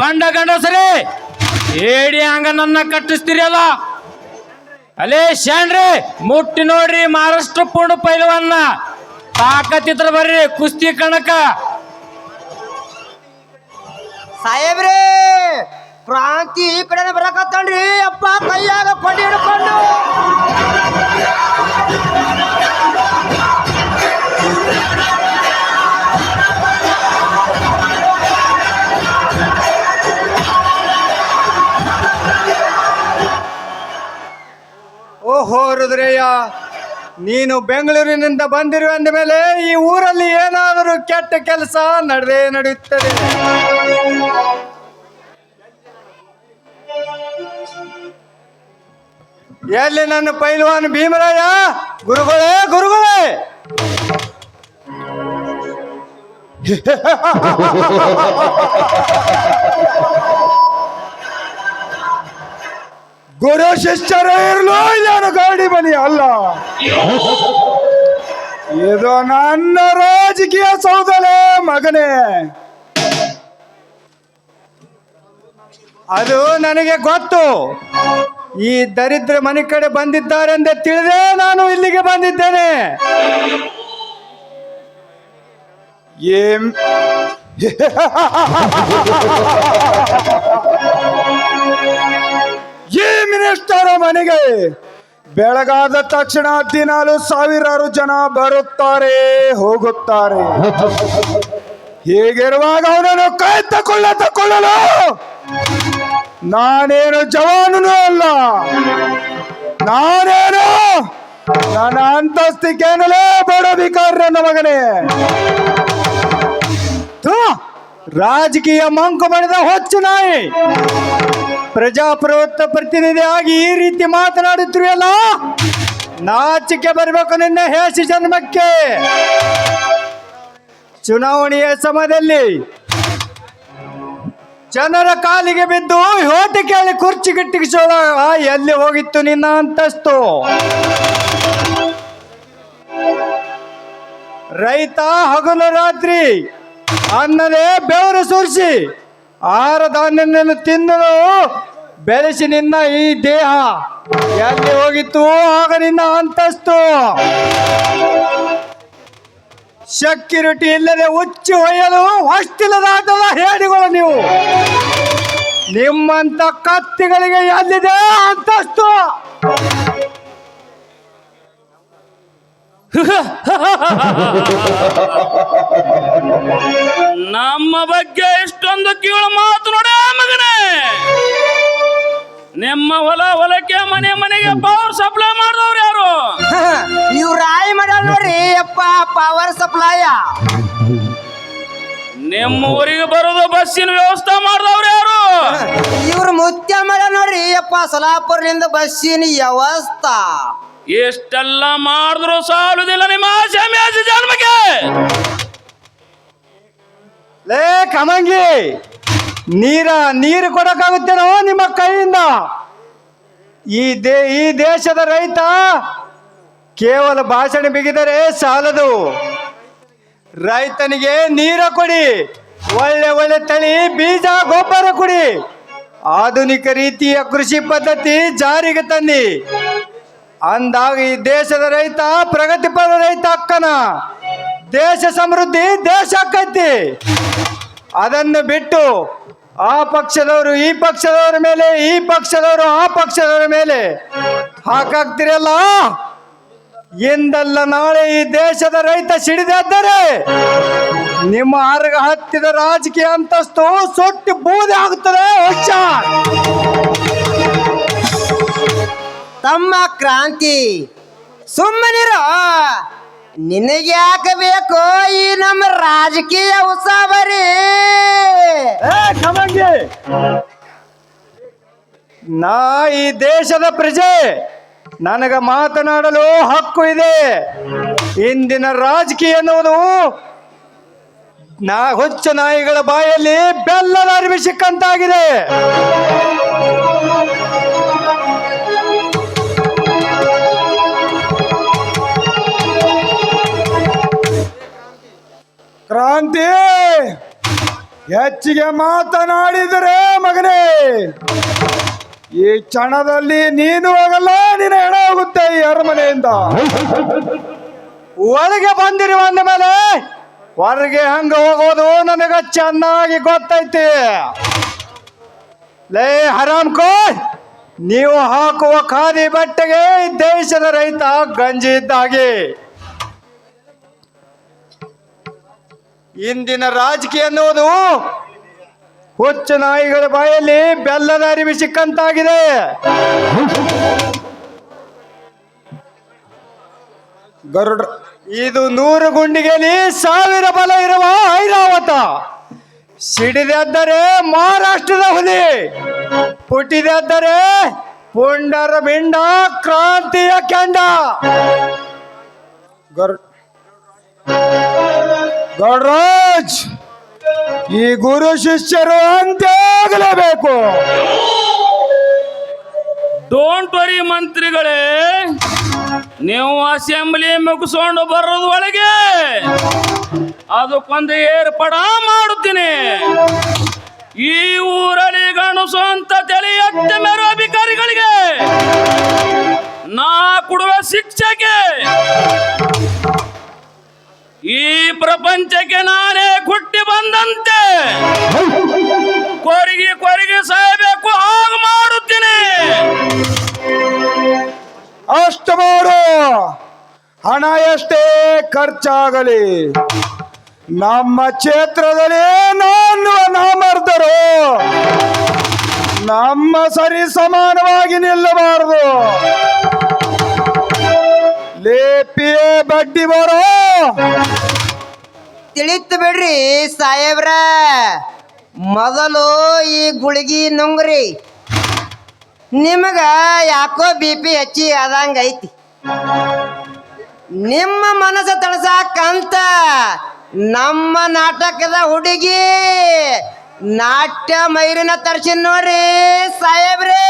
ಬಂಡ ಗಂಡಸರೇ ಏಡಿ ಹಂಗ ನನ್ನ ಕಟ್ಟಿಸ್ತೀರಲ್ಲ? ಅಲೇ ಶಾನ್ರಿ ಮುಟ್ಟಿ ನೋಡ್ರಿ ಮಹಾರಾಷ್ಟ್ರ ಪೂರ್ಣ ಪೈಲವನ್ನ. ತಾಕತ್ತಿತ್ರ ಬರ್ರಿ, ಕುಸ್ತಿ ಕಣಕ. ಸಾಹೇಬ್ರಿ, ಕ್ರಾಂತಿ ಈ ಕಡೆ ಬರಕತ್ತಣ್ರಿ ಅಪ್ಪ ಕೈಯಾಗ ಕೊಡಿ ಹಿಡ್ಕೊಂಡು. ನೀನು ಬೆಂಗಳೂರಿನಿಂದ ಬಂದಿರುವ ಮೇಲೆ ಈ ಊರಲ್ಲಿ ಏನಾದರೂ ಕೆಟ್ಟ ಕೆಲಸ ನಡೆದೇ ನಡೆಯುತ್ತದೆ. ಎಲ್ಲಿ ನನ್ನ ಪೈಲ್ವಾನ್ ಭೀಮರಾಯ? ಗುರುಗಳೇ ಗುರುಗಳೇ! ಗುರು ಶಿಷ್ಯರೇ ಇರಲು ಇಲ್ಲ ಗಾಡಿ ಬನಿ ಅಲ್ಲ. ಇದು ನನ್ನ ರಾಜಕೀಯ ಸೌದಲೇ ಮಗನೇ. ಅದು ನನಗೆ ಗೊತ್ತು. ಈ ದರಿದ್ರ ಮನೆ ಕಡೆ ಬಂದಿದ್ದಾರೆಂದೇ ತಿಳಿದೇ ನಾನು ಇಲ್ಲಿಗೆ ಬಂದಿದ್ದೇನೆ. ಈ ಮಿನಿಸ್ಟರ್ ಮನೆಗೆ. ಬೆಳಗಾದ ತಕ್ಷಣ ದಿನಾಲು ಸಾವಿರಾರು ಜನ ಬರುತ್ತಾರೆ, ಹೋಗುತ್ತಾರೆ. ಹೀಗಿರುವಾಗ ಅವನನ್ನು ಕೈ ತಕೊಳ್ಳ ತಕೊಳ್ಳಲು ನಾನೇನು ಜವಾನನು ಅಲ್ಲ. ನಾನೇನು ನನ್ನ ಅಂತಸ್ತಿಕೇನಲೇ ಬಡ ಭಿಕಾರ್ಯನ ಮಗನೇ. ರಾಜಕೀಯ ಮಂಕು ಬಣಿದ ಹೊಚ್ಚು ನಾಯಿ. ಪ್ರಜಾಪ್ರಭುತ್ವ ಪ್ರತಿನಿಧಿಯಾಗಿ ಈ ರೀತಿ ಮಾತನಾಡುತ್ತಿರುವಲ್ಲ ನಾಚಿಕೆ ಬರಬೇಕು ನಿನ್ನ ಹೇಸಿ ಜನ್ಮಕ್ಕೆ. ಚುನಾವಣೆಯ ಸಮಯದಲ್ಲಿ ಜನರ ಕಾಲಿಗೆ ಬಿದ್ದು ಹೋಟಿ ಕೇಳಿ ಕುರ್ಚಿ ಗಿಟ್ಟಿಗಿಸೋಳ ಎಲ್ಲಿ ಹೋಗಿತ್ತು ನಿನ್ನ ಅಂತಸ್ತು? ರೈತ ಹಗಲು ರಾತ್ರಿ ಅನ್ನದೇ ಬೆವರು ಸುರಿಸಿ ಆಹಾರ ಧಾನ್ಯವನ್ನು ತಿನ್ನಲು ಬೆಳೆಸಿ ನಿನ್ನ ಈ ದೇಹ. ಎಲ್ಲಿ ಹೋಗಿತ್ತು? ಆಗ ನಿನ್ನ ಅಂತಸ್ತು. ಸೆಕ್ಯೂರಿಟಿ ಇಲ್ಲದೆ ಉಚ್ಚಿ ಒಯ್ಯಲು ಹೊಸ್ತಿಲ್ಲದಾಟದ ಹೇಳಿಗಳು ನೀವು. ನಿಮ್ಮಂತ ಕತ್ತಿಗಳಿಗೆ ಎಲ್ಲಿದೆ ಅಂತಸ್ತು? ನಮ್ಮ ಬಗ್ಗೆ ಇಷ್ಟೊಂದು ಕೀಳು ಮಾತು ನೋಡ ಮಗನೇ. ನಿಮ್ಮ ಹೊಲ ಹೊಲಕ್ಕೆ ಮನೆ ಮನೆಗೆ ಪವರ್ ಸಪ್ಲೈ ಮಾಡಿದವ್ರು ಯಾರು? ಇವ್ ರಾಯಿ ಮಾಡ್ಯಾರ ನೋಡ್ರಿ. ಅಪ್ಪ ಪವರ್ ಸಪ್ಲೈ ನಿಮ್ಮ ಊರಿಗೆ ಬರೋದು ಬಸ್ಸಿನ ವ್ಯವಸ್ಥೆ ಮಾಡಿದವ್ರು ಯಾರು? ಇವ್ರ ಮುತ್ಯ ಮಾಡ್ಯಾರ ನೋಡ್ರಿ. ಅಪ್ಪ ಸಲಾಪುರದಿಂದ ಬಸ್ಸಿನ ವ್ಯವಸ್ಥಾ. ಎಷ್ಟೆಲ್ಲ ಮಾಡಿದ್ರು ಸಾಲುದಿಲ್ಲ ನಿಮ್ಮ ಆಸೆ ಮೇಜ ಜನ್ಮಕ್ಕೆ. ಲೇ, ಕಮಂಗಿ! ನೀರ, ನೀರು ಕೊಡಕ್ಕಾಗುತ್ತೇನೋ ನಿಮ್ಮ ಕೈಯಿಂದ. ಈ ದೇ, ಈ ದೇಶದ ರೈತ ಕೇವಲ ಭಾಷಣ ಬಿಗಿದರೆ ಸಾಲದು. ರೈತನಿಗೆ ನೀರ ಕೊಡಿ, ಒಳ್ಳೆ ಒಳ್ಳೆ ತಳಿ, ಬೀಜ, ಗೊಬ್ಬರ ಕೊಡಿ. ಆಧುನಿಕ ರೀತಿಯ ಕೃಷಿ ಪದ್ಧತಿ ಜಾರಿಗೆ ತನ್ನಿ. ಅಂದಾಗ ಈ ದೇಶದ ರೈತ ಪ್ರಗತಿಪರ ರೈತ ಅಕ್ಕನ. ದೇಶ ಸಮೃದ್ಧಿ, ದೇಶ ಆಕೈತಿ ಅದನ್ನು ಬಿಟ್ಟು ಆ ಪಕ್ಷದವರು, ಈ ಪಕ್ಷದವರ ಮೇಲೆ, ಈ ಪಕ್ಷದವರು, ಆ ಪಕ್ಷದವರ ಮೇಲೆ ಹಾಕಾಗ್ತಿರಲ್ಲ? ಎಂದಲ್ಲ ನಾಳೆ ಈ ದೇಶದ ರೈತ ಸಿಡಿದಾದರೆ ನಿಮ್ಮ ಆರ್ಗ ಹತ್ತಿದ ರಾಜಕೀಯ ಅಂತಸ್ತು ಸೊಟ್ಟಿ ಬೂದಿ ಆಗ್ತದೆ ಹೊಸ ತಮ್ಮ ಕ್ರಾಂತಿ, ಸುಮ್ಮನಿರೋ. ನಿನಗೆ ಯಾಕೆ ಬೇಕು ಈ ನಮ್ಮ ರಾಜಕೀಯ ಉಸಾಬರಿ ನಾ ಈ ದೇಶದ ಪ್ರಜೆ. ನನಗ ಮಾತನಾಡಲು ಹಕ್ಕು ಇದೆ. ಇಂದಿನ ರಾಜಕೀಯ ಅನ್ನುವುದು ನಾ ಹೊಚ್ಚ ನಾಯಿಗಳ ಬಾಯಲ್ಲಿ ಬೆಲ್ಲದ ಅರಿವಿ ಸಿಕ್ಕಂತಾಗಿದೆ. ಹೆಚ್ಚಿಗೆ ಮಾತನಾಡಿದರೆ ಮಗನೇ, ಈ ಕ್ಷಣದಲ್ಲಿ ನೀನು ಹೋಗಲ್ಲ, ನಿನ್ನ ಹೆಣ ಹೋಗುತ್ತೆ ಈ ಅರಮನೆಯಿಂದ. ಒಳಗೆ ಬಂದಿರುವ ಮೇಲೆ ಹೊರಗೆ ಹಂಗ ಹೋಗೋದು ನನಗ ಚೆನ್ನಾಗಿ ಗೊತ್ತೈತಿ. ಲೇ ಹರಾಮ್ ಕೋ, ನೀವು ಹಾಕುವ ಖಾದಿ ಬಟ್ಟೆಗೆ ದೇಶದ ರೈತ ಗಂಜಿ ಇದ್ದಾಗೆ. ಇಂದಿನ ರಾಜಕೀಯ ಅನ್ನೋದು ಹುಚ್ಚು ನಾಯಿಗಳ ಬಾಯಲ್ಲಿ ಬೆಲ್ಲದ ಅರಿವಿ ಸಿಕ್ಕಂತಾಗಿದೆ. ಗರುಡ, ಇದು ನೂರು ಗುಂಡಿಗೆಲಿ ಸಾವಿರ ಬಲ ಇರುವ ಐರಾವತ. ಸಿಡಿದೆದ್ದರೆ ಮಹಾರಾಷ್ಟ್ರದ ಹುಲಿ, ಪುಟಿದೆದ್ದರೆ ಪುಂಡರ ಬಿಂಡ ಕ್ರಾಂತಿಯ ಕೆಂಡ. ಗರ್ ಗೌಡ್ರಾಜ್, ಈ ಗುರು ಶಿಷ್ಯರು ಅಂತಾಗಲೇಬೇಕು ಡೋಂಟ್ ವರಿ ಮಂತ್ರಿಗಳೇ. ನೀವು ಅಸೆಂಬ್ಲಿ ಮುಗಿಸ್ಕೊಂಡು ಬರೋದೊಳಗೆ ಅದಕ್ಕೊಂದು ಏರ್ಪಡ ಮಾಡುತ್ತೀನಿ. ಈ ಊರಲ್ಲಿ ಗಣಸು ಅಂತ ಎತ್ತ ಮೇರು ಅಧಿಕಾರಿಗಳಿಗೆ. ನಾ ಕೊಡುವ ಶಿಕ್ಷೆಗೆ. ಈ ಪ್ರಪಂಚಕ್ಕೆ ನಾನೇ ಹುಟ್ಟಿ ಬಂದಂತೆ. ಕೊರಿಗೆ ಕೊರಿಗೆ ಸಾಯಬೇಕು, ಹಾಗೆ ಮಾಡುತ್ತೇನೆ. ಅಷ್ಟು ಮಾಡು. ಹಣ ಎಷ್ಟೇ ಖರ್ಚಾಗಲಿ, ನಮ್ಮ ಕ್ಷೇತ್ರದಲ್ಲಿ ನಾನು ನಾಮರ್ದರು. ನಮ್ಮ ಸರಿ ಸಮಾನವಾಗಿ ನಿಲ್ಲಬಾರದು. ಲೇಪಿಯೇ ಬಡ್ಡಿ ಬರೋ ತಿಳಿತು ಬಿಡ್ರಿ ಸಾಹೇಬ್ರ. ಮೊದಲು ಈ ಗುಳಿಗೆ ನುಂಗ್ರಿ. ನಿಮಗ ಯಾಕೋ ಬಿ ಪಿ ಹೆಚ್ಚಿ ಆದಂಗ ಐತಿ. ನಿಮ್ಮ ಮನಸ್ಸು ತಳಸಾಕಂತ ನಮ್ಮ ನಾಟಕದ ಹುಡುಗಿ ನಾಟ್ಯ ಮೈರಿನ ತರ್ಸಿ ನೋಡ್ರಿ ಸಾಹೇಬ್ರೇ.